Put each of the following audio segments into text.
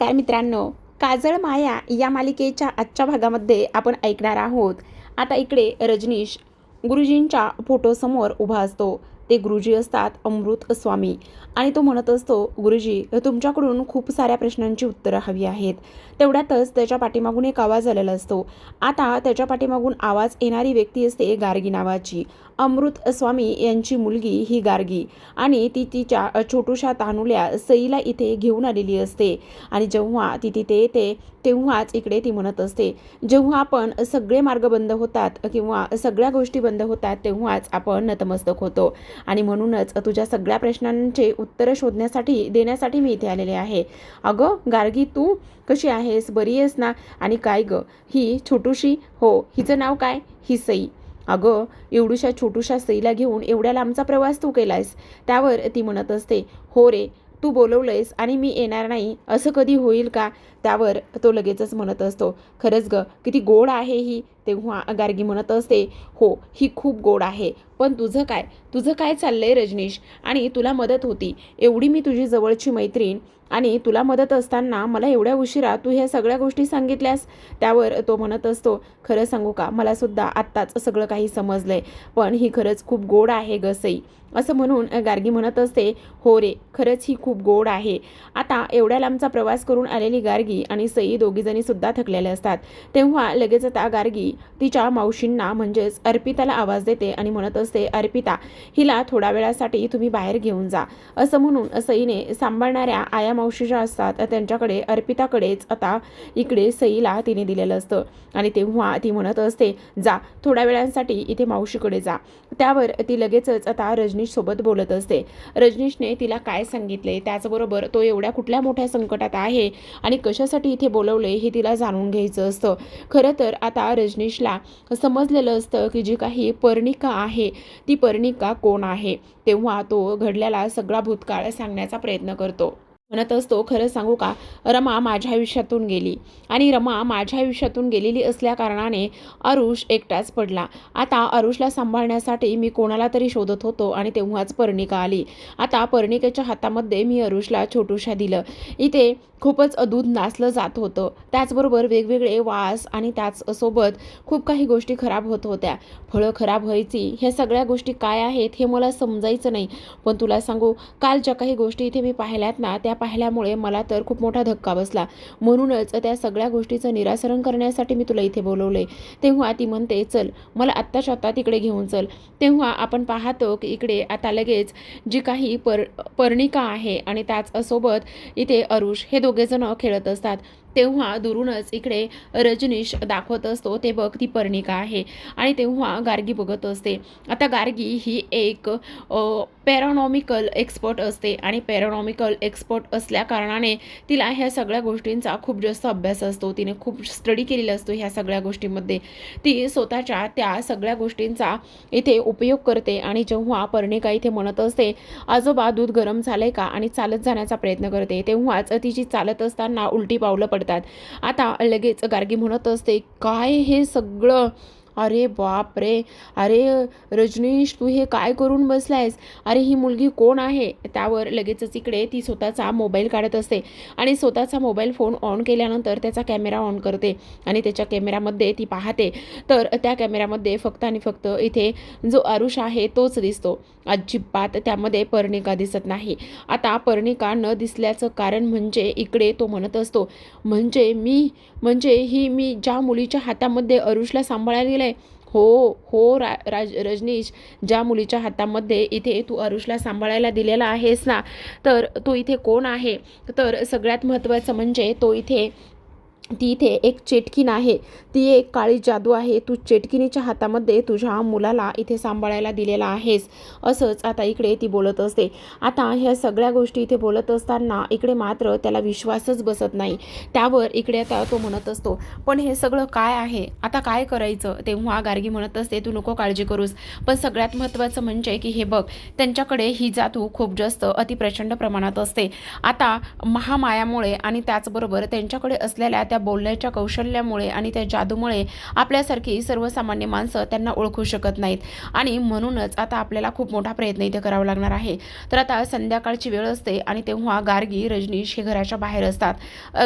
नमस्कार मित्रांनो काजळ माया या मालिकेच्या आजच्या भागामध्ये आपण ऐकणार आहोत. आता इकडे रजनीश गुरुजींच्या फोटोसमोर उभा असतो. ते गुरुजी असतात अमृत स्वामी. आणि तो म्हणत असतो गुरुजी तुमच्याकडून खूप साऱ्या प्रश्नांची उत्तरं हवी आहेत. तेवढ्यातच त्याच्या पाठीमागून एक आवाज आलेला असतो. आता त्याच्या पाठीमागून आवाज येणारी व्यक्ती असते गार्गी नावाची. अमृत स्वामी यांची मुलगी ही गार्गी आणि ती तिच्या छोटूशा तानुल्या सईला इथे घेऊन आलेली असते. आणि जेव्हा ती तिथे येते तेव्हाच इकडे ती म्हणत असते जेव्हा आपण सगळे मार्ग बंद होतात किंवा सगळ्या गोष्टी बंद होतात तेव्हाच आपण नतमस्तक होतो. आणि म्हणूनच तुझ्या सगळ्या प्रश्नांचे उत्तरं शोधण्यासाठी देण्यासाठी मी इथे आलेले आहे. अगं गार्गी तू कशी आहेस? बरी आहेस ना? आणि काय गं? ही छोटूशी? हो हिचं नाव काय? ही सई. अगं एवढूशा छोटूशा सईला घेऊन एवढ्या लांबचा प्रवास तू केलायस. त्यावर ती म्हणत असते हो रे तू बोलवलंयस आणि मी येणार नाही असं कधी होईल का? त्यावर तो लगेचच म्हणत असतो खरंच ग किती गोड आहे ही. तेव्हा गार्गी म्हणत असते हो ही खूप गोड आहे. पण तुझं काय? तुझं काय चाललंय रजनीश? आणि तुला मदत होती. एवढी मी तुझी जवळची मैत्रीण आणि तुला मदत असताना मला एवढ्या उशिरा तू ह्या सगळ्या गोष्टी सांगितल्यास? त्यावर तो म्हणत असतो खरं सांगू का? मलासुद्धा आत्ताच सगळं काही समजलं आहे पण ही खरंच खूप गोड आहे ग सई. असं म्हणून गार्गी म्हणत असते हो रे खरंच ही खूप गोड आहे. आता एवढ्या लांबचा प्रवास करून आलेली गार्गी आणि सई दोघीजणीसुद्धा थकलेले थकलेल्या असतात. तेव्हा लगेच आता गार्गी तिच्या मावशींना म्हणजेच अर्पिताला आवाज देते आणि म्हणत असते अर्पिता. हिला थोड्या वेळासाठी तुम्ही बाहेर घेऊन जा. असं म्हणून सईने सांभाळणाऱ्या आया मावशी ज्या असतात त्यांच्याकडे अर्पिताकडेच आता इकडे सईला तिने दिलेलं असतं. आणि तेव्हा ती म्हणत असते जा थोड्या वेळांसाठी इथे मावशीकडे जा. त्यावर ती लगेचच आता रजनीश सोबत बोलत असते. रजनीशने तिला काय सांगितले त्याचबरोबर तो एवढ्या कुठल्या मोठ्या संकटात आहे आणि कशासाठी इथे बोलवले हे तिला जाणून घ्यायचं असतं. खरं तर आता रजनीशला समजलेलं असतं की जी काही पर्णिका आहे ती पर्णिका कोण आहे? तेव्हा तो घडलेला सगळा भूतकाळ सांगण्याचा प्रयत्न करतो. म्हणत असतो खरं सांगू का? रमा माझ्या आयुष्यातून गेली. आणि रमा माझ्या आयुष्यातून गेलेली असल्याकारणाने अरुष एकटाच पडला. आता अरुषला सांभाळण्यासाठी मी कोणाला तरी शोधत होतो आणि तेव्हाच पर्णिका आली. आता पर्णिकेच्या हातामध्ये मी अरुषला छोटूशा दिलं. इथे खूपच दूध नाचलं जात होतं. त्याचबरोबर वेगवेगळे वास आणि त्याचसोबत खूप काही गोष्टी खराब होत होत्या. फळं खराब व्हायची ह्या सगळ्या गोष्टी काय आहेत हे मला समजायचं नाही. पण तुला सांगू काल ज्या काही गोष्टी इथे मी पाहिल्यात ना त्या पाहिल्यामुळे मला तर खूप मोठा धक्का बसला. म्हणूनच त्या सगळ्या गोष्टीचं निरासरण करण्यासाठी मी तुला इथे बोलवलं आहे तेव्हा ती म्हणते चल मला आत्ताच्या आत्ता तिकडे घेऊन चल. तेव्हा आपण पाहतो की इकडे आता लगेच जी काही पर पर्णिका आहे आणि त्याचसोबत इथे अरुष हे दोघेजण खेळत असतात. तेव्हा दुरूनच इकडे रजनीश दाखवत असतो. ते बघ ती पर्णिका आहे. आणि तेव्हा गार्गी बघत असते. आता गार्गी ही एक पॅरानॉमिकल एक्सपर्ट असते. आणि पॅरानॉमिकल एक्सपर्ट असल्या कारणाने तिला ह्या सगळ्या गोष्टींचा खूप जास्त अभ्यास असतो. तिने खूप स्टडी केलेला असतो ह्या सगळ्या गोष्टींमध्ये. ती स्वतःच्या त्या सगळ्या गोष्टींचा इथे उपयोग करते. आणि जेव्हा पर्णिका इथे म्हणत असते आजोबा दूध गरम झालंय का? आणि चालत जाण्याचा प्रयत्न करते. तेव्हाच तिची चालत असताना उलटी पावलं पडतात. आता लगेच गार्गी म्हणत असते काय हे सगळं अरे बाप रे. अरे रजनीश तू हे काय करून बसलायस? अरे ही मुलगी कोण आहे? त्यावर लगेचच इकडे ती स्वतःचा मोबाईल काढत असते आणि स्वतःचा मोबाईल फोन ऑन केल्यानंतर त्याचा कॅमेरा ऑन करते आणि त्याच्या कॅमेऱ्यामध्ये ती पाहते. तर त्या कॅमेऱ्यामध्ये फक्त आणि फक्त इथे जो आरुष आहे तोच दिसतो. अजिबात त्यामध्ये पर्णिका दिसत नाही. आता पर्णिका न दिसल्याचं कारण म्हणजे इकडे तो म्हणत असतो म्हणजे मी म्हणजे ही मी ज्या मुलीच्या हातामध्ये अरुषला सांभाळायला गेले हो हो रा राज रजनीश ज्या मुलीच्या हातामध्ये इथे तू अरुषला सांभाळायला दिलेला आहेस ना तर तो इथे कोण आहे? तर सगळ्यात महत्त्वाचं म्हणजे तो इथे ती इथे एक चेटकीन आहे. ती एक काळी जादू आहे. तू चेटकिनीच्या हातामध्ये तुझ्या मुलाला इथे सांभाळायला दिलेला आहेस. असंच आता इकडे ती बोलत असते. आता ह्या सगळ्या गोष्टी इथे बोलत असताना इकडे मात्र त्याला विश्वासच बसत नाही. त्यावर इकडे आता तो म्हणत असतो पण हे सगळं काय आहे? आता काय करायचं? तेव्हा गार्गी म्हणत असते तू नको काळजी करूस. पण सगळ्यात महत्त्वाचं म्हणजे की हे बघ त्यांच्याकडे ही जादू खूप जास्त अतिप्रचंड प्रमाणात असते. आता महामायामुळे आणि त्याचबरोबर त्यांच्याकडे असलेल्या त्या त्या बोलण्याच्या कौशल्यामुळे आणि त्या जादूमुळे आपल्यासारखी सर्वसामान्य माणसं त्यांना ओळखू शकत नाहीत. आणि म्हणूनच आता आपल्याला खूप मोठा प्रयत्न इथे करावा लागणार आहे. तर आता संध्याकाळची वेळ असते आणि तेव्हा गार्गी रजनीश हे घराच्या बाहेर असतात.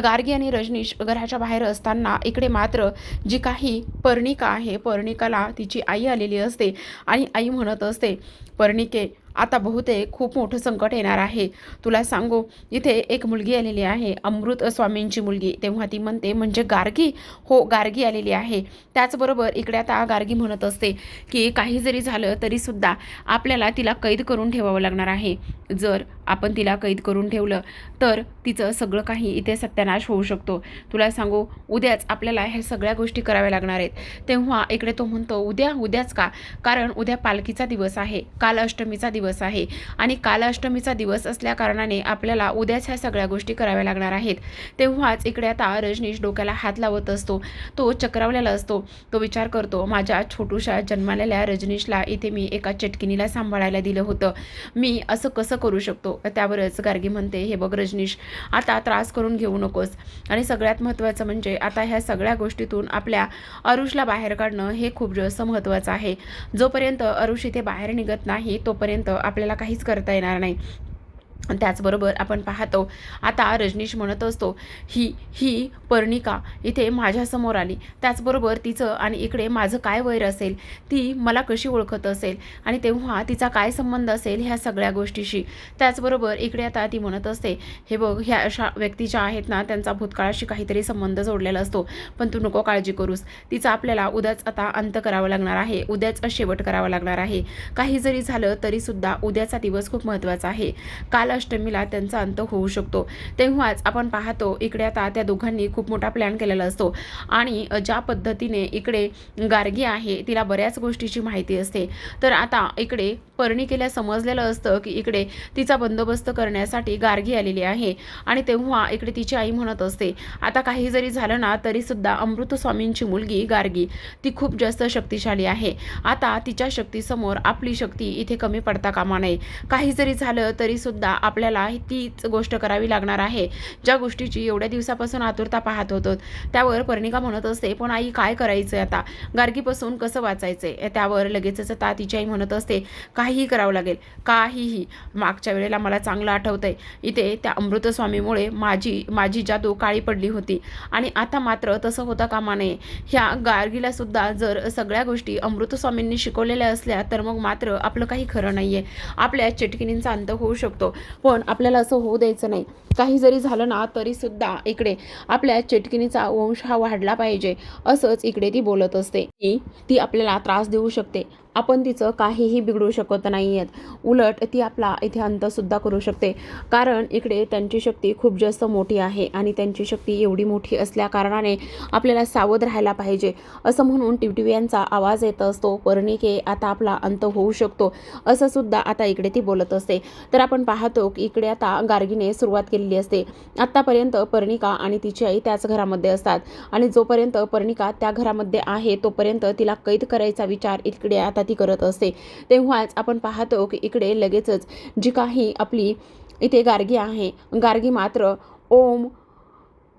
गार्गी आणि रजनीश घराच्या बाहेर असताना इकडे मात्र जी काही पर्णिका आहे पर्णिकाला तिची आई आलेली असते आणि आई म्हणत असते पर्णिके आता बहुतेक खूप मोठं संकट येणार आहे. तुला सांगू इथे एक मुलगी आलेली आहे अमृत स्वामींची मुलगी. तेव्हा ती म्हणते म्हणजे गार्गी? हो गार्गी आलेली आहे. त्याचबरोबर इकडे आता गार्गी म्हणत असते की काही जरी झालं तरीसुद्धा आपल्याला तिला कैद करून ठेवावं लागणार आहे. जर आपण तिला कैद करून ठेवलं तर तिचं सगळं काही इथे सत्यानाश होऊ शकतो. तुला सांगू उद्याच आपल्याला ह्या सगळ्या गोष्टी कराव्या लागणार आहेत. तेव्हा इकडे तो म्हणतो उद्या उद्याच का? कारण उद्या पालखीचा दिवस आहे. काल अष्टमीचा दिवस दिवस आहे. आणि काल अष्टमीचा दिवस असल्या कारणाने आपल्याला उद्याच ह्या सगळ्या गोष्टी कराव्या लागणार आहेत. तेव्हाच इकडे आता रजनीश डोक्याला हात लावत असतो. तो चक्रावलेला असतो. तो विचार करतो माझ्या छोटूशा जन्मालेल्या रजनीशला इथे मी एका चटकिनीला सांभाळायला दिलं होतं. मी असं कसं करू शकतो? त्यावरच गार्गी म्हणते हे बघ रजनीश आता त्रास करून घेऊ नकोस. आणि सगळ्यात महत्त्वाचं म्हणजे आता ह्या सगळ्या गोष्टीतून आपल्या अरुषला बाहेर काढणं हे खूप जास्त महत्त्वाचं आहे. जोपर्यंत अरुष इथे बाहेर निघत नाही तोपर्यंत आपल्याला काहीच करता येणार नाही. त्याचबरोबर आपण पाहतो आता रजनीश म्हणत असतो ही ही पर्णिका इथे माझ्यासमोर आली. त्याचबरोबर तिचं आणि इकडे माझं काय वैर असेल? ती मला कशी ओळखत असेल? आणि तेव्हा तिचा काय संबंध असेल ह्या सगळ्या गोष्टीशी? त्याचबरोबर इकडे आता ती म्हणत असते हे बघ ह्या अशा व्यक्ती ज्या आहेत ना त्यांचा भूतकाळाशी काहीतरी संबंध जोडलेला असतो. पण तू नको काळजी करूस. तिचा आपल्याला उद्याच आता अंत करावा लागणार आहे. उद्याच शेवट करावा लागणार आहे. काही जरी झालं तरीसुद्धा उद्याचा दिवस खूप महत्त्वाचा आहे. काल अष्टमीला त्यांचा अंत होऊ शकतो. तेव्हाच आपण पाहतो इकडे आता त्या दोघांनी खूप मोठा प्लॅन केलेला असतो. आणि ज्या पद्धतीने इकडे गार्गी आहे तिला बऱ्याच गोष्टीची माहिती असते. तर आता इकडे पर्णिकेला समजलेलं असतं की इकडे तिचा बंदोबस्त करण्यासाठी गार्गी आलेली आहे आणि तेव्हा इकडे तिची आई म्हणत असते आता काही जरी झालं ना तरीसुद्धा अमृत स्वामींची मुलगी गार्गी ती खूप जास्त शक्तिशाली आहे. आता तिच्या शक्तीसमोर आपली शक्ती इथे कमी पडता कामा नये. काही जरी झालं तरीसुद्धा आपल्याला तीच गोष्ट करावी लागणार आहे. ज्या गोष्टीची एवढ्या दिवसापासून आतुरता पाहत होतो त्यावर पर्णिका म्हणत असते पण आई काय करायचं आता? गार्गीपासून कसं वाचायचं त्यावर लगेचच आता तिची आई म्हणत असते काहीही करावं लागेल. काहीही. मागच्या वेळेला मला चांगलं आठवतंय. इथे त्या अमृतस्वामीमुळे माझी माझी जादू काळी पडली होती आणि आता मात्र तसं होता कामा नये. ह्या गार्गीला सुद्धा जर सगळ्या गोष्टी अमृतस्वामींनी शिकवलेल्या असल्या तर मग मात्र आपलं काही खरं नाही आहे आपल्या चिटकिनींचा अंत होऊ शकतो. पण आपल्याला असं होऊ द्यायचं नाही. काही जरी झालं ना तरीसुद्धा इकडे आपल्या चेटकिनीचा वंश हा वाढला पाहिजे असंच इकडे ती बोलत असते. की ती आपल्याला त्रास देऊ शकते. आपण तिचं काहीही बिघडू शकत नाही आहेत उलट ती आपला इथे अंतसुद्धा करू शकते. कारण इकडे त्यांची शक्ती खूप जास्त मोठी आहे आणि त्यांची शक्ती एवढी मोठी असल्या कारणाने आपल्याला सावध राहायला पाहिजे. असं म्हणून टिवटिव्यांचा आवाज येत असतो पर्णिके आता आपला अंत होऊ शकतो. असं सुद्धा आता इकडे ती बोलत असते. तर आपण पाहतो की इकडे आता गार्गीने सुरुवात केलेली असते. आत्तापर्यंत पर्णिका आणि तिची आई त्याच घरामध्ये असतात आणि जोपर्यंत पर्णिका त्या घरामध्ये आहे तोपर्यंत तिला कैद करायचा विचार इकडे आता ती करत असते. तेव्हाच आपण पाहतो की इकडे लगेचच जी काही आपली इथे गार्गी आहे. गार्गी मात्र ओम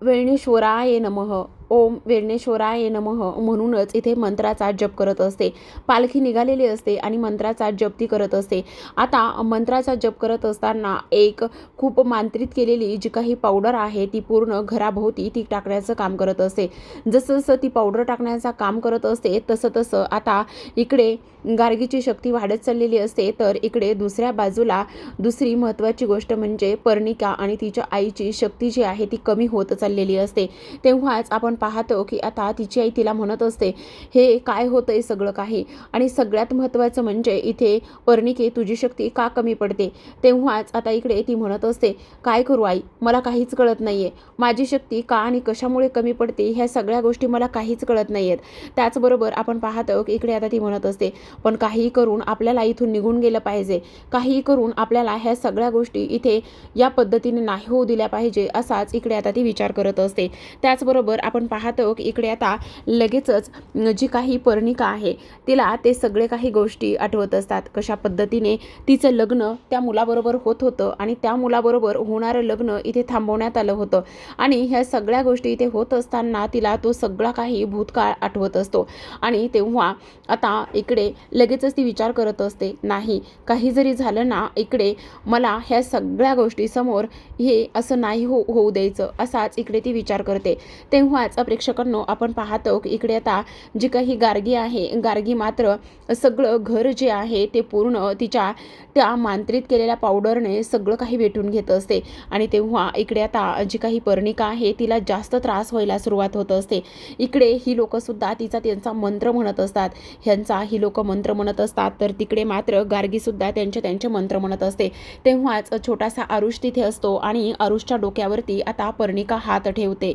वेणेश्वराय नमः. ओम वेणेश्वराय नमः म्हणूनच इथे मंत्राचा जप करत असते. पालखी निघालेली असते आणि मंत्राचा जप ती करत असते. आता मंत्राचा जप करत असताना एक खूप मांत्रित केलेली जी काही पावडर आहे ती पूर्ण घराभोवती ती टाकण्याचं काम करत असते. जसं जसं ती पावडर टाकण्याचं काम करत असते तसं तसं आता इकडे गार्गीची शक्ती वाढत चाललेली असते. तर इकडे दुसऱ्या बाजूला दुसरी महत्त्वाची गोष्ट म्हणजे पर्णिका आणि तिच्या आईची शक्ती जी आहे ती कमी होत चाललेली असते. तेव्हाच आपण पाहतो की आता तिची आई तिला म्हणत असते हे काय होतंय सगळं काही? आणि सगळ्यात महत्त्वाचं म्हणजे इथे पर्णिके तुझी शक्ती का कमी पडते? तेव्हाच आता इकडे ती म्हणत असते काय करू आई? मला काहीच कळत नाही आहे माझी शक्ती का आणि कशामुळे कमी पडते ह्या सगळ्या गोष्टी मला काहीच कळत नाही आहेत त्याचबरोबर आपण पाहतो की इकडे आता ती म्हणत असते पण काहीही करून आपल्याला इथून निघून गेलं पाहिजे. काहीही करून आपल्याला ह्या सगळ्या गोष्टी इथे या पद्धतीने नाही होऊ दिल्या पाहिजे असाच इकडे आता ती विचार करत असते. त्याचबरोबर आपण आपण पाहतो की इकडे आता लगेचच जी काही पर्णिका आहे तिला ते सगळे काही गोष्टी आठवत असतात. कशा पद्धतीने तिचं लग्न त्या मुलाबरोबर होत होतं आणि त्या मुलाबरोबर होणारं लग्न इथे थांबवण्यात आलं होतं. आणि ह्या सगळ्या गोष्टी इथे होत असताना तिला तो सगळा काही भूतकाळ आठवत असतो. आणि तेव्हा आता इकडे लगेचच ती विचार करत असते नाही काही जरी झालं ना इकडे मला ह्या सगळ्या गोष्टीसमोर हे असं नाही हो होऊ द्यायचं असाच इकडे ती विचार करते. तेव्हाच प्रेक्षकांनो आपण पाहतो की इकडे आता जी काही गार्गी आहे गार्गी मात्र सगळं घर जे आहे ते पूर्ण तिच्या त्या मांत्रित केलेल्या पावडरने सगळं काही वेटून घेत असते. आणि तेव्हा इकडे आता जी काही पर्णिका आहे तिला जास्त त्रास व्हायला सुरुवात होत असते. इकडे ही लोकंसुद्धा तिचा त्यांचा मंत्र म्हणत असतात. ह्यांचा ही लोक मंत्र म्हणत असतात तर तिकडे मात्र गार्गीसुद्धा त्यांचे त्यांचे मंत्र म्हणत असते. तेव्हाच छोटासा आरुष तिथे असतो आणि आरुषच्या डोक्यावरती आता पर्णिका हात ठेवते.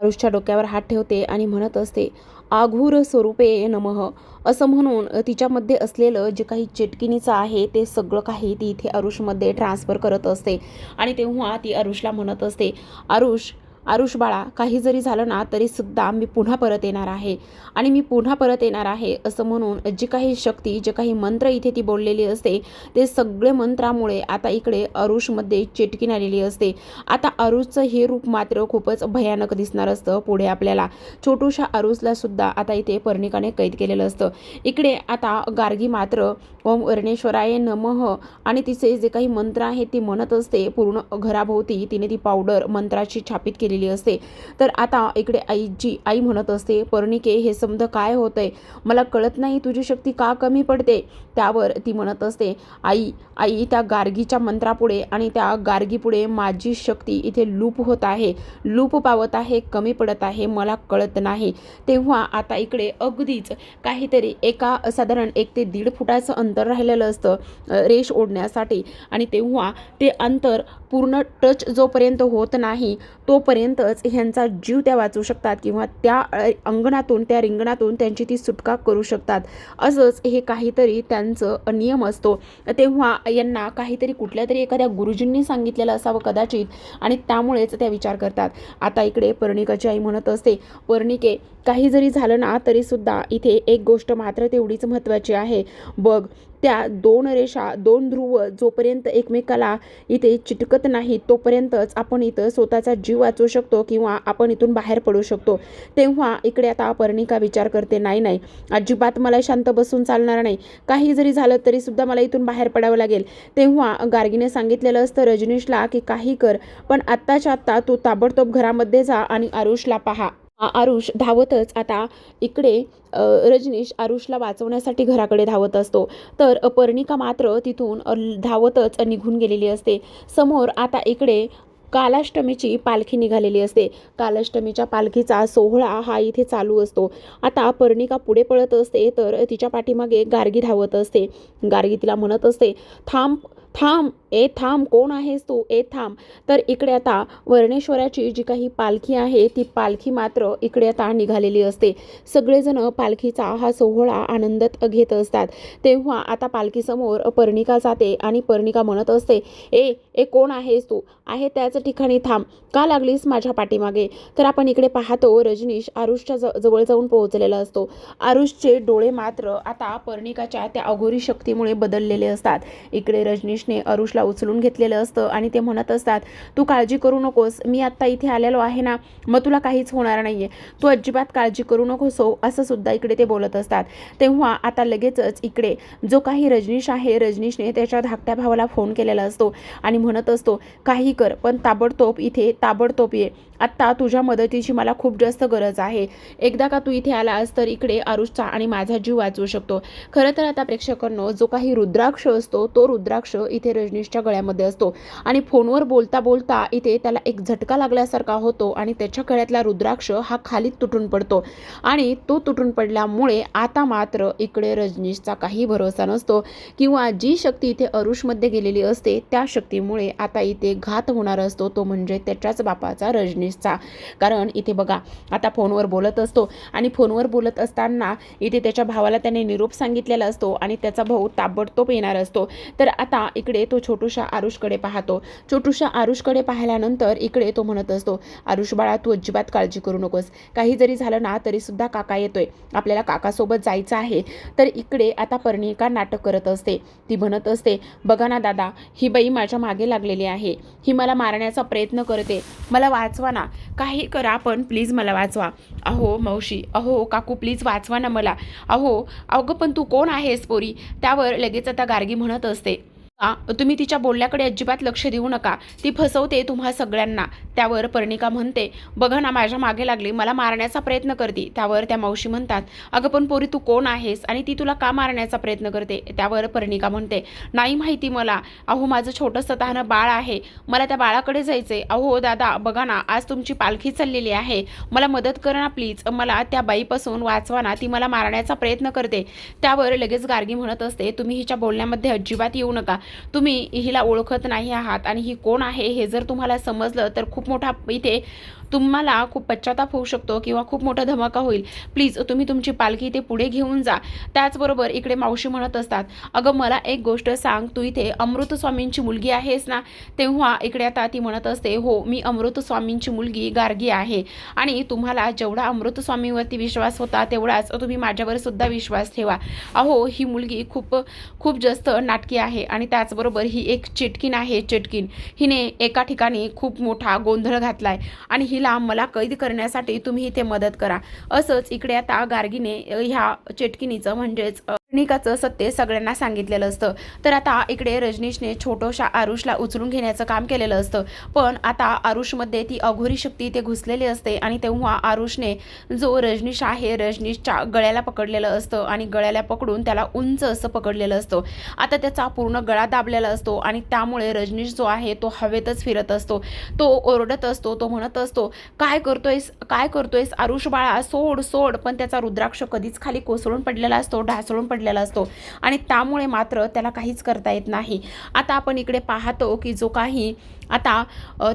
आरुषच्या डोक्यावर हात ठेवते आणि म्हणत असते आघूर स्वरूपे नमः. असं म्हणून तिच्यामध्ये असलेलं जे काही चिटकिनीचं आहे ते सगळं काही ती इथे आरुषमध्ये ट्रान्सफर करत असते. आणि तेव्हा ती आरुषला म्हणत असते आरुष आरुष बाळा काही जरी झालं ना तरीसुद्धा मी पुन्हा परत येणार आहे. आणि मी पुन्हा परत येणार आहे असं म्हणून जी काही शक्ती जे काही मंत्र इथे ती बोललेली असते ते सगळे मंत्रामुळे आता इकडे अरुषमध्ये चेटकीन आलेली असते. आता अरुषचं हे रूप मात्र खूपच भयानक दिसणार असतं पुढे आपल्याला. छोटूशा अरुषला सुद्धा आता इथे पर्णिकाने कैद केलेलं असतं. इकडे आता गार्गी मात्र ओम वर्णेश्वराय नमः आणि तिचे जे काही मंत्र आहे ती म्हणत असते पूर्ण घराभोवती तिने ती पावडर मंत्राची छापित केली केलेली असते. तर आता इकडे आईची आई म्हणत असते पर्णिके हे समज काय होतंय? मला कळत नाही तुझी शक्ती का कमी पडते? त्यावर ती म्हणत असते आई आई त्या गार्गीच्या मंत्रापुढे आणि त्या गार्गीपुढे माझी शक्ती इथे लूप होत आहे. लूप पावत आहे कमी पडत आहे मला कळत नाही. तेव्हा आता इकडे अगदीच काहीतरी एका साधारण एक ते दीड फुटाचं अंतर राहिलेलं असतं रेष ओढण्यासाठी. आणि तेव्हा ते अंतर पूर्ण टच जोपर्यंत होत नाही तोपर्यंतच ह्यांचा जीव त्या वाचू शकतात किंवा त्या अंगणातून त्या रिंगणातून त्यांची ती सुटका करू शकतात. असंच हे काहीतरी त्यांचं नियम असतो. तेव्हा यांना काहीतरी कुठल्या तरी एखाद्या गुरुजींनी सांगितलेलं असावं कदाचित आणि त्यामुळेच त्या विचार करतात. आता इकडे पर्णिकाची आई म्हणत असते पर्णिके काही जरी झालं ना तरीसुद्धा इथे एक गोष्ट मात्र तेवढीच महत्त्वाची आहे. बघ त्या दोन रेषा दोन ध्रुव जोपर्यंत एकमेकाला इथे चिटकत नाही तोपर्यंतच आपण इथं स्वतःचा जीव वाचवू शकतो किंवा आपण इथून बाहेर पडू शकतो. तेव्हा इकडे आता पर्णिका विचार करते नाही नाही अजिबात मला शांत बसून चालणार नाही. काही जरी झालं तरी सुद्धा मला इथून बाहेर पडावं लागेल. तेव्हा गार्गीने सांगितलेलं असतं रजनीशला की काही कर पण आत्ताच्या आत्ता तू ताबडतोब घरामध्ये जा आणि आरुषला पहा. आरुष धावतच आता इकडे रजनीश आरुषला वाचवण्यासाठी घराकडे धावत असतो. तर पर्णिका मात्र तिथून धावतच निघून गेलेली असते. समोर आता इकडे कालाष्टमीची पालखी निघालेली असते. कालाष्टमीच्या पालखीचा सोहळा हा इथे चालू असतो. आता पर्णिका पुढे पळत असते तर तिच्या पाठीमागे गार्गी धावत असते. गार्गी तिला म्हणत असते थांब थांब ए थांब कोण आहेस तू? ए थांब. तर इकडे आता वर्णेश्वराची जी काही पालखी आहे ती पालखी मात्र इकडे आता निघालेली असते. सगळेजण पालखीचा हा सोहळा आनंदात घेत असतात. तेव्हा आता पालखीसमोर पर्णिका जाते आणि पर्णिका म्हणत असते ए ए कोण आहेस तू? आहे त्याच ठिकाणी थांब. का लागलीस माझ्या पाठीमागे? तर आपण इकडे पाहतो रजनीश आरुषच्या ज जवळ जाऊन पोहोचलेला असतो. आरुषचे डोळे मात्र आता पर्णिकाच्या त्या अघोरी शक्तीमुळे बदललेले असतात. इकडे रजनीशने आरुषला उचलून घेतलेलं असतं आणि ते म्हणत असतात तू काळजी करू नकोस मी आत्ता इथे आलेलो आहे ना मग तुला काहीच होणार नाही आहे तू अजिबात काळजी करू नकोस हो असं सुद्धा इकडे ते बोलत असतात. तेव्हा आता लगेचच इकडे जो काही रजनीश आहे रजनीशने त्याच्या धाकट्या भावाला फोन केलेला असतो आणि म्हणत असतो काही कर पण ताबडतोब इथे ताबडतोब ये. आत्ता तुझ्या मदतीची मला खूप जास्त गरज आहे. एकदा का तू इथे आलास तर इकडे आरुषचा आणि माझा जीव वाचवू शकतो. खरं तर आता प्रेक्षकांनो जो काही रुद्राक्ष असतो तो रुद्राक्ष इथे रजनीशच्या गळ्यामध्ये असतो. आणि फोनवर बोलता बोलता इथे त्याला एक झटका लागल्यासारखा होतो आणि त्याच्या गळ्यातला रुद्राक्ष हा खाली तुटून पडतो. आणि तो तुटून पडल्यामुळे आता मात्र इकडे रजनीशचा काही भरोसा नसतो किंवा जी शक्ती इथे अरुषमध्ये गेलेली असते त्या शक्तीमुळे आता इथे घात होणार असतो तो म्हणजे त्याच्याच बापाचा रजनीश. रजनीशचा कारण इथे बघा आता फोनवर बोलत असतो आणि फोनवर बोलत असताना इथे त्याच्या भावाला त्याने निरोप सांगितलेला असतो आणि त्याचा भाऊ ताबडतोब येणार असतो. तर आता इकडे तो छोटूशा आरुषकडे पाहतो. छोटूशा आरुषकडे पाहिल्यानंतर इकडे तो म्हणत असतो आरुष बाळा तू अजिबात काळजी करू नकोस. काही जरी झालं ना तरी सुद्धा काका येतोय. आपल्याला काकासोबत जायचं आहे. तर इकडे आता पर्णिका नाटक करत असते. ती म्हणत असते बघा ना दादा ही बाई माझ्या मागे लागलेली आहे. ही मला मारण्याचा प्रयत्न करते. मला वाचवा ना. काही करा पण प्लीज मला वाचवा. अहो मावशी अहो काकू प्लीज वाचवा ना मला. अहो अगं पण तू कोण आहेस पोरी? त्यावर लगेच आता गार्गी म्हणत असते. तुम्ही तिच्या बोलण्याकडे अजिबात लक्ष देऊ नका. ती फसवते तुम्हा सगळ्यांना. त्यावर पर्णिका म्हणते बघा ना माझ्या मागे लागली. मला मारण्याचा प्रयत्न करते. त्यावर त्या मावशी म्हणतात अगं पण पोरी तू कोण आहेस आणि ती तुला का मारण्याचा प्रयत्न करते? त्यावर पर्णिका म्हणते नाही माहिती मला. अहो माझं छोटंसं तहानं बाळ आहे. मला त्या बाळाकडे जायचंय. अहो दादा बघा ना आज तुमची पालखी चाललेली आहे. मला मदत करा ना प्लीज. मला त्या बाईपासून वाचवा ना ती मला मारण्याचा प्रयत्न करते. त्यावर लगेच गार्गी म्हणत असते तुम्ही हिच्या बोलण्यामध्ये अजिबात येऊ नका. तुम्ही हिला ओळखत नाही आहात आणि ही कोण आहे हे जर तुम्हाला समजलं तर खूप मोठा इथे तुम्हाला खूप पश्चाताप होऊ शकतो किंवा खूप मोठा धमाका होईल. प्लीज तुम्ही तुमची पालखी इथे पुढे घेऊन जा. त्याचबरोबर इकडे मावशी म्हणत असतात अगं मला एक गोष्ट सांग. तू इथे अमृत स्वामींची मुलगी आहेस ना? तेव्हा इकडे आता ती म्हणत असते हो मी अमृत स्वामींची मुलगी गार्गी आहे. आणि तुम्हाला जेवढा अमृतस्वामीवरती विश्वास होता तेवढाच तुम्ही माझ्यावर सुद्धा विश्वास ठेवा. अहो ही मुलगी खूप खूप जास्त नाटकी आहे. आणि त्याचबरोबर ही एक चिटकीन आहे चिटकीन हिने एका ठिकाणी खूप मोठा गोंधळ घातलाय. आणि ही हिला मला कैद करण्यासाठी तुम्ही इथे मदत करा. असंच इकडे आता गार्गीने ह्या चेटकिनीचं म्हणजेच निकाचं सत्य सगळ्यांना सांगितलेलं असतं. तर आता इकडे रजनीशने छोटोशा आरुषला उचलून घेण्याचं काम केलेलं असतं. पण आता आरुषमध्ये ती अघोरी शक्ती इथे घुसलेली असते आणि तेव्हा आरुषने जो रजनीश आहे रजनीशच्या गळ्याला पकडलेलं असतं आणि गळ्याला पकडून त्याला उंच असं पकडलेलं असतं. आता त्याचा पूर्ण गळा दाबलेला असतो आणि त्यामुळे रजनीश जो आहे तो हवेतच फिरत असतो. तो ओरडत असतो तो म्हणत असतो काय करतोयस काय करतोयस आरुष बाळा? सोड सोड. पण त्याचा रुद्राक्ष कधीच खाली कोसळून पडलेला असतो ढासळून पड पडलेला असतो. आणि त्यामुळे मात्र त्याला काहीच करता येत नाही. आता आपण इकडे पाहतो की जो काही आता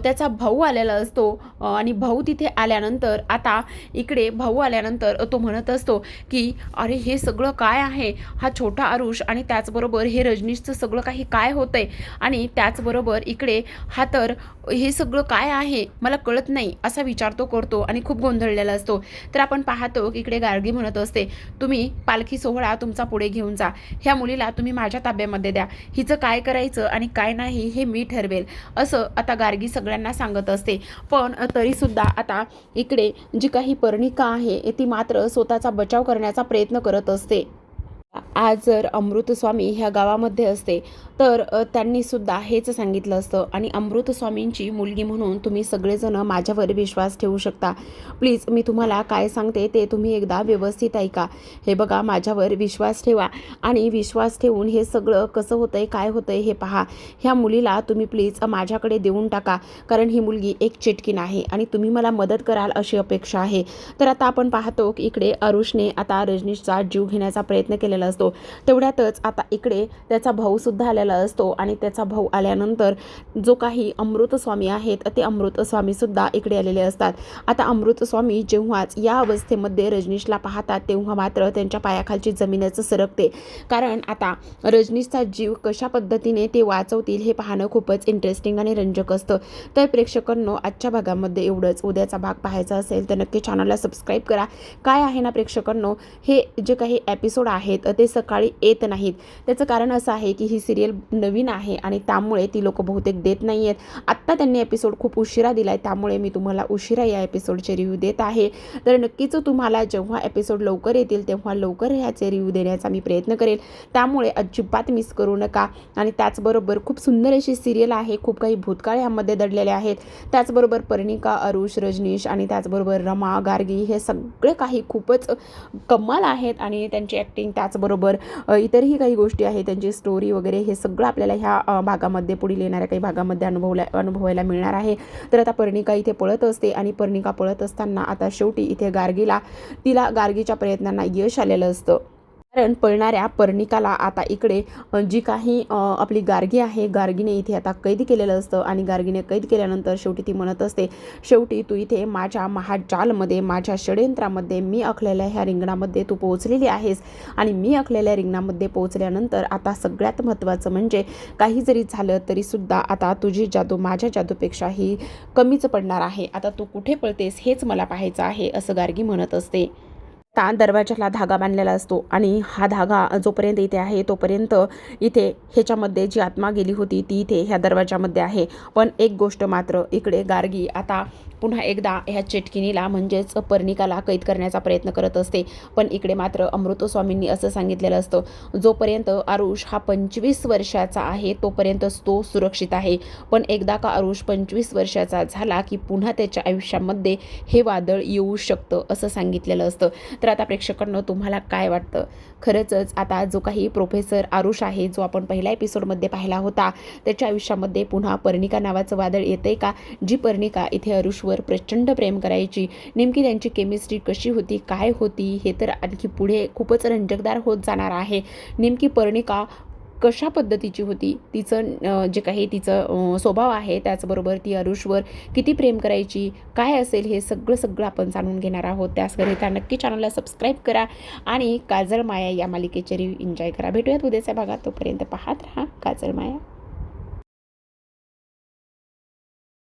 त्याचा भाऊ आलेला असतो आणि भाऊ तिथे आल्यानंतर आता इकडे भाऊ आल्यानंतर तो म्हणत असतो की अरे हे सगळं काय आहे? हा छोटा आरुष आणि त्याचबरोबर हे रजनीशचं सगळं काही काय होतंय? आणि त्याचबरोबर इकडे हा तर हे सगळं काय आहे? मला कळत नाही असा विचार तो करतो आणि खूप गोंधळलेला असतो. तर आपण पाहतो की इकडे गार्गी म्हणत असते तुम्ही पालखी सोहळा तुमचा पुढे घेऊन जा. ह्या मुलीला तुम्ही माझ्या ताब्यामध्ये द्या. हिचं काय करायचं आणि काय नाही हे मी ठरवेल. असं आता गार्गी सगळ्यांना सांगत असते. पण तरीसुद्धा आता इकडे जी काही पर्णिका आहे ती मात्र स्वतःचा बचाव करण्याचा प्रयत्न करत असते. आज जर अमृतस्वामी ह्या गावामध्ये असते तर त्यांनीसुद्धा त्यांनी सुद्धा हेच सांगितलं असतं. आणि अमृत स्वामींची मुलगी म्हणून तुम्ही सगळेजण माझ्यावर विश्वास ठेवू शकता. प्लीज मी तुम्हाला काय सांगते ते तुम्ही एकदा व्यवस्थित ऐका. हे बघा माझ्यावर विश्वास ठेवा. आणि विश्वास ठेवून हे सगळं कसं होतं आहे काय होतं आहे हे पहा. ह्या मुलीला तुम्ही प्लीज माझ्याकडे देऊन टाका. कारण ही मुलगी एक चिटकीन आहे आणि तुम्ही मला मदत कराल अशी अपेक्षा आहे. तर आता आपण पाहतो की इकडे अरुषने आता रजनीशचा जीव घेण्याचा प्रयत्न केलेला असतो. तेवढ्यातच आता इकडे त्याचा भाऊसुद्धा आलेला आलेला असतो आणि त्याचा भाऊ आल्यानंतर जो काही अमृतस्वामी आहेत ते अमृतस्वामीसुद्धा इकडे आलेले असतात. आता अमृतस्वामी जेव्हाच या अवस्थेमध्ये रजनीशला पाहतात तेव्हा मात्र त्यांच्या पायाखालची जमीनच सरकते. कारण आता रजनीशचा जीव कशा पद्धतीने ते वाचवतील हे पाहणं खूपच इंटरेस्टिंग आणि रंजक असतं. तर प्रेक्षकांनो आजच्या भागामध्ये एवढंच. उद्याचा भाग पाहायचा असेल तर नक्की चॅनलला सबस्क्राईब करा. काय आहे ना प्रेक्षकांनो हे जे काही एपिसोड आहेत ते सकाळी येत नाहीत. त्याचं कारण असं आहे की ही सिरियल नवीन आहे आणि त्यामुळे ती लोक बहुतेक देत नाही आहेत आत्ता त्यांनी एपिसोड खूप उशिरा दिला आहे त्यामुळे मी तुम्हाला उशिरा या एपिसोडचे रिव्ह्यू देत आहे. तर नक्कीच तुम्हाला जेव्हा एपिसोड लवकर येतील तेव्हा लवकर ह्याचे रिव्ह्यू देण्याचा मी प्रयत्न करेल. त्यामुळे अजिबात मिस करू नका. आणि त्याचबरोबर खूप सुंदर अशी सिरियल आहे खूप काही भूतकाळ यामध्ये दडलेले आहेत. त्याचबरोबर पर्णिका अरुष रजनीश आणि त्याचबरोबर रमा गार्गी हे सगळे काही खूपच कमाल आहेत. आणि त्यांची ॲक्टिंग त्याचबरोबर इतरही काही गोष्टी आहेत त्यांची स्टोरी वगैरे हे सगळं आपल्याला ह्या भागामध्ये पुढील येणाऱ्या काही भागामध्ये अनुभवल्या अनुभवायला मिळणार आहे. तर आता पर्णिका इथे पळत असते आणि पर्णिका पळत असताना आता शेवटी इथे गार्गीला तिला गार्गीच्या प्रयत्नांना यश आलेलं असतं. कारण पळणाऱ्या पर्णिकाला आता इकडे जी काही आपली गार्गी आहे गार्गीने इथे आता कैद केलेलं असतं आणि गार्गीने कैद केल्यानंतर शेवटी ती म्हणत असते शेवटी तू इथे माझ्या महाजालमध्ये माझ्या षडयंत्रामध्ये मी आखलेल्या ह्या रिंगणामध्ये तू पोहोचलेली आहेस आणि मी आखलेल्या रिंगणामध्ये पोहोचल्यानंतर आता सगळ्यात महत्त्वाचं म्हणजे काही जरी झालं तरीसुद्धा आता तुझी जादू माझ्या जादूपेक्षाही कमीच पडणार आहे. आता तू कुठे पळतेस हेच मला पाहायचं आहे असं गार्गी म्हणत असते. ता दरवाजाला धागा बांधलेला असतो आणि हा धागा जोपर्यंत इथे आहे तोपर्यंत इथे ह्याच्यामध्ये जी आत्मा गेली होती ती इथे ह्या दरवाजामध्ये आहे. पण एक गोष्ट मात्र इकडे गार्गी आता पुन्हा एकदा ह्या चेटकिनीला म्हणजेच पर्णिकाला कैद करण्याचा प्रयत्न करत असते. पण इकडे मात्र अमृतस्वामींनी असं सांगितलेलं असतं जोपर्यंत आरुष हा पंचवीस वर्षाचा आहे तोपर्यंतच तो सुरक्षित आहे. पण एकदा का आरुष पंचवीस वर्षाचा झाला की पुन्हा त्याच्या आयुष्यामध्ये हे वादळ येऊ शकतं असं सांगितलेलं असतं. तर आता प्रेक्षकांना तुम्हाला काय वाटतं? खरंचच आता जो काही प्रोफेसर आरुष आहे जो आपण पहिल्या एपिसोडमध्ये पाहिला होता त्याच्या आयुष्यामध्ये पुन्हा पर्णिका नावाचं वादळ येते का? जी पर्णिका इथे अरुषवर प्रचंड प्रेम करायची. नेमकी त्यांची केमिस्ट्री कशी होती? काय होती? हे तर आणखी पुढे खूपच रंजकदार होत जाणार आहे. नेमकी पर्णिका कशा पद्धतीची होती तिचं जे काही तिचं स्वभाव आहे त्याचबरोबर ती अरुषवर किती प्रेम करायची काय असेल हे सगळं सगळं आपण जाणून घेणार आहोत. त्याचकरिता नक्की चॅनलला सबस्क्राईब करा आणि काजळ माया या मालिकेचे रिव्ह्यू एन्जॉय करा. भेटूयात उद्याच्या भागात. तोपर्यंत पाहत राहा काजळ माया.